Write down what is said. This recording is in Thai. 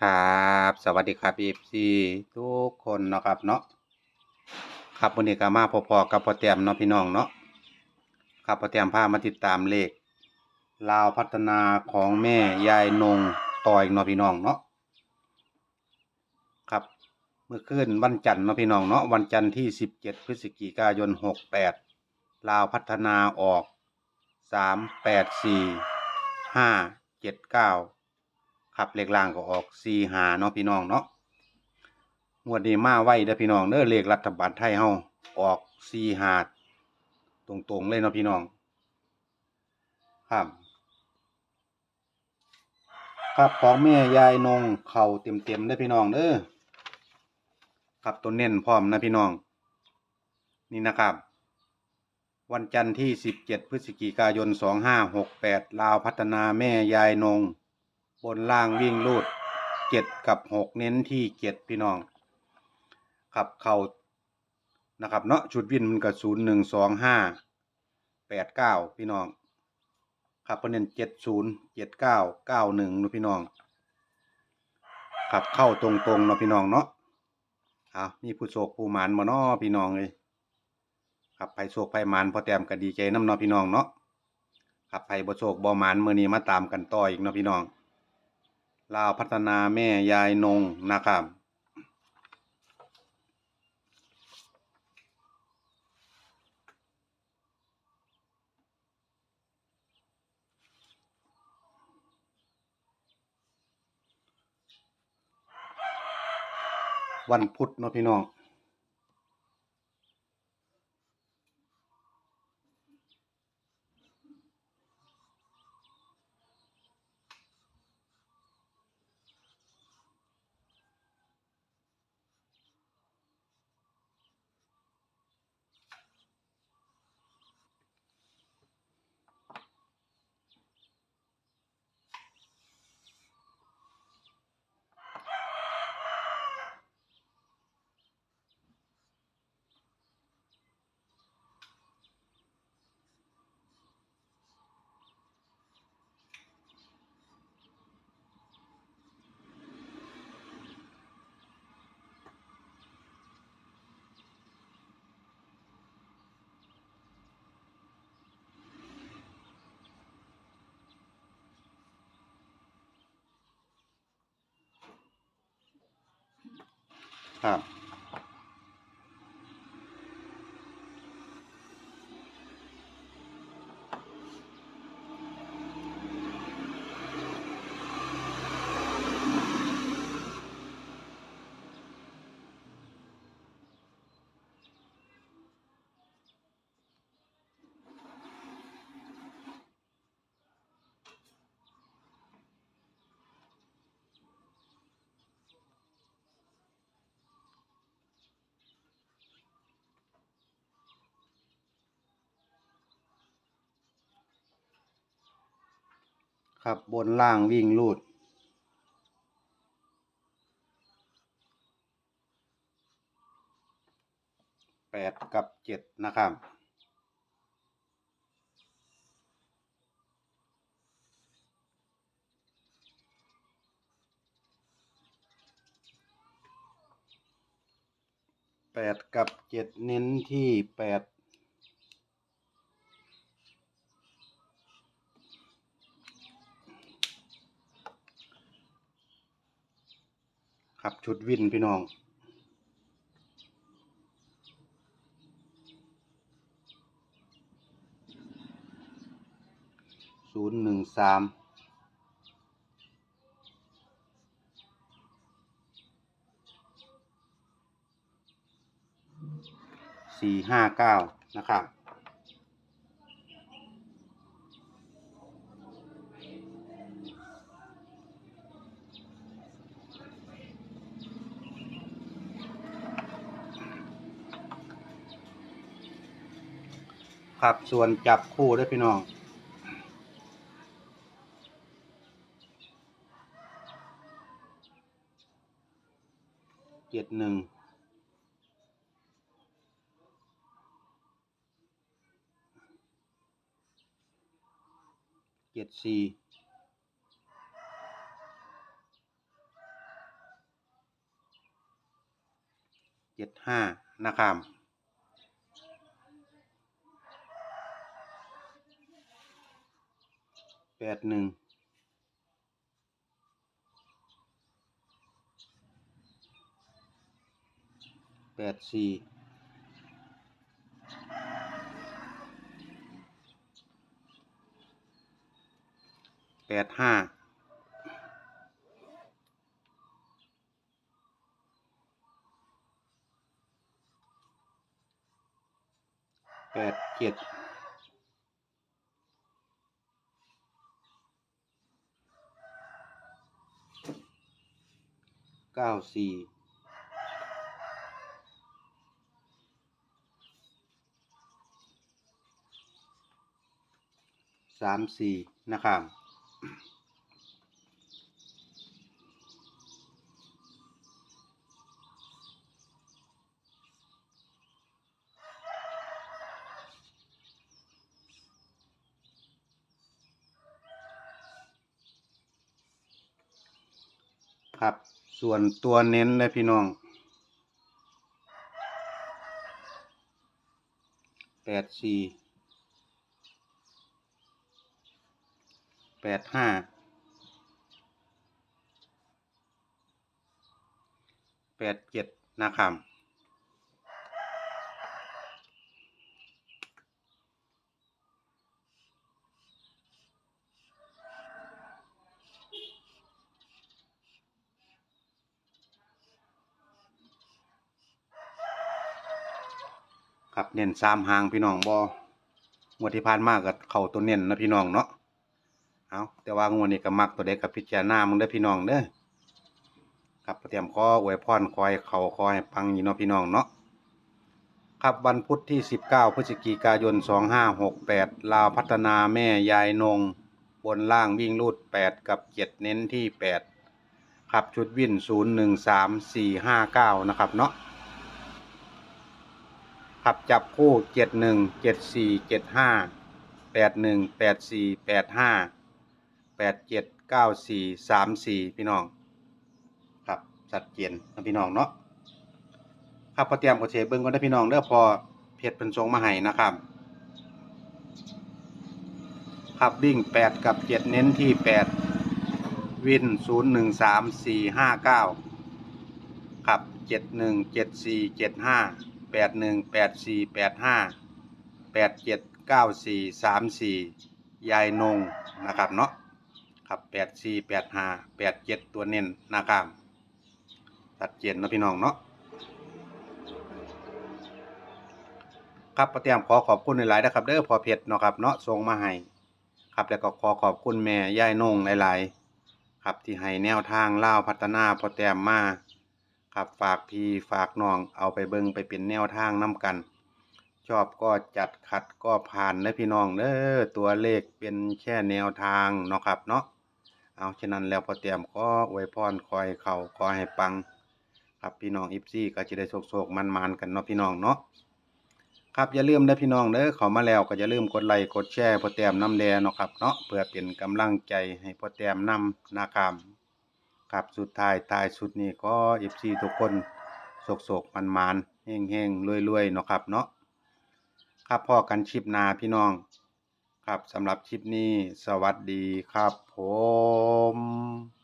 ครับสวัสดีครับเอฟซีทุกคนเนาะครับเนาะครับวันนี้ก็มาพอๆกับพ่อแต้มเนาะพี่น้องเนาะครับพ่อแต้มพามาติดตามเลขลาวพัฒนาของแม่ยายนงต่ออีกเนาะพี่น้องเนาะครับเมื่อคืนวันจันทร์เนาะพี่น้องเนาะวันจันทร์ที่สิบเจ็ดพฤศจิกายนหกแปดลาวพัฒนาออกสามแปดสี่ห้าเจ็ดเก้า ครับเลขล่างก็ออกสี่หาเนาะพี่น้องเนาะงวดนี้มาไว้เด้อพี่น้องเด้อเลขรัฐบาลไทยเฮาออกสี่หาตรงๆเลยเนาะพี่น้องครับครับของแม่ยายนงเข่าเต็มๆได้อพี่น้องเด้อครับตัวเน้นพร้อมนะพี่น้อง นี่นะครับ วันจันทร์ที่ 17 พฤศจิกายน 2568 ลาวพัฒนาแม่ยายนง บนล่างวิ่งรูด7กับ6เน้นที่7พี่น้องขับเข่านะครับเนาะชุดวินมันก็0 1 2 5 8 9พี่น้องขับประเด็น70 79 91นูพี่น้องขับเข้าตรงๆเนาะพี่น้องเนาะเอามีผู้โชคผู้หมานมาเนาะพี่น้องเลยครับไผโชคไผหมานพอแต้มก็ดีใจน้ำเนาะพี่น้องเนาะครับไผบ่โชคบ่หมานมือนี้มาตามกันต่ออีกเนาะพี่น้อง ลาวพัฒนาแม่ยายนงนะครับ วันพุธเนาะพี่น้อง ครับ ครับบนล่างวิ่งรูด แปดกับเจ็ดนะครับ แปดกับเจ็ดเน้นที่แปด ครับ ชุดวินพี่น้อง ศูนย์หนึ่งสามสี่ห้าเก้านะครับ ครับ ส่วนจับคู่ด้วยพี่น้องเจ็ดหนึ่งเจ็ดสี่เจ็ดห้านะครับ ปดหนึ่งแปดสี่แปดห้าแปดเจ็ด เก้าสี่สามสี่นะครับครับ ส่วนตัวเน้นเลยพี่น้องแปดสี่แปดห้าแปดเจ็ดนะครับ ครับเน้นสามหางพี่น้องบองวดที่ผ่านมาก็เข้าตัวเน้นนะพี่น้องเนาะเอาแต่ว่างวดนี้ก็มักตัวเด็กกับพิจารณามึงเด้พี่น้องเด้อครับเตรียมขออวยพรคอยเข่าคอยปังอยู่เนาะพี่น้องเนาะครับวันพุธที่ 19 พฤศจิกายน 2568 ลาวพัฒนาแม่ยายนง บนล่างวิ่งรูด 8 กับ 7 เน้นที่ 8 ครับชุดวิ่น 013459 นะครับเนาะ ครับจับคู่เจ็ดหนึ่งเจ็ดสี่เจ็ดห้าแปดหนึ่งแปดสี่แปดห้าแปดเจ็ดเก้าสี่สามสี่พี่น้อง ครับสัดเจนนะพี่น้องเนาะครับพอเตรียมกดเชเบิ้งก็ได้พี่น้องเด้อพอเพจเป็นทรงมาให้นะครับ ครับวิ่งแปดกับเจ็ดเน้นที่แปดวินศูนย์หนึ่งสามสี่ห้าเก้าครับเจ็ดหนึ่งเจ็ดสี่เจ็ดห้า แปดหนึ่งแปดสี่แปดห้าแปดเจ็ดเก้าสี่สามสี่ยายนงนะครับเนาะครับแปดสี่แปดห้าแปดเจ็ดตัวเน้นนะครับตัดเจนเนาะพี่น้องเนาะครับประเตรียมขอขอบคุณหลายๆนะครับเด้อพอเพชรเนาะครับเนาะส่งมาให้ครับแล้วก็ขอขอบคุณแม่ยายนงหลายๆ ครับที่ให้แนวทางเล่าพัฒนาพอแต้มมา ครับฝากพี่ฝากน้องเอาไปเบิ่งไปเป็นแนวทางน้กัน ชอบก็จัดขัดก็ผ่านนะพี่น้องเด้อตัวเลขเป็นแค่แนวทางเนาะครับเนาะเอาฉะนั้นแล้วพอเตรียมขออวยพรคอยเขาขอให้ปัง ครับพี่น้องอิฟซี่ก็จะได้โศกๆมันๆกันเนาะพี่น้องเนาะครับอย่าลืมนะพี่น้องเด้อเขามาแล้วก็อย่าลืมกดไลค์กดแชร์พอเตรียมน้ำแดงเนาะครับเนาะเพื่อเป็นกำลังใจให้พอเตรียมนำนะครับ ครับสุดท้ายตายสุดนี้ก็เอฟซีทุกคนโศกโศกมันมันเฮงเฮงรวยรวยเนาะครับเนาะครับพ่อกันชิปนาพี่น้อง ครับสำหรับชิปนี้สวัสดีครับผม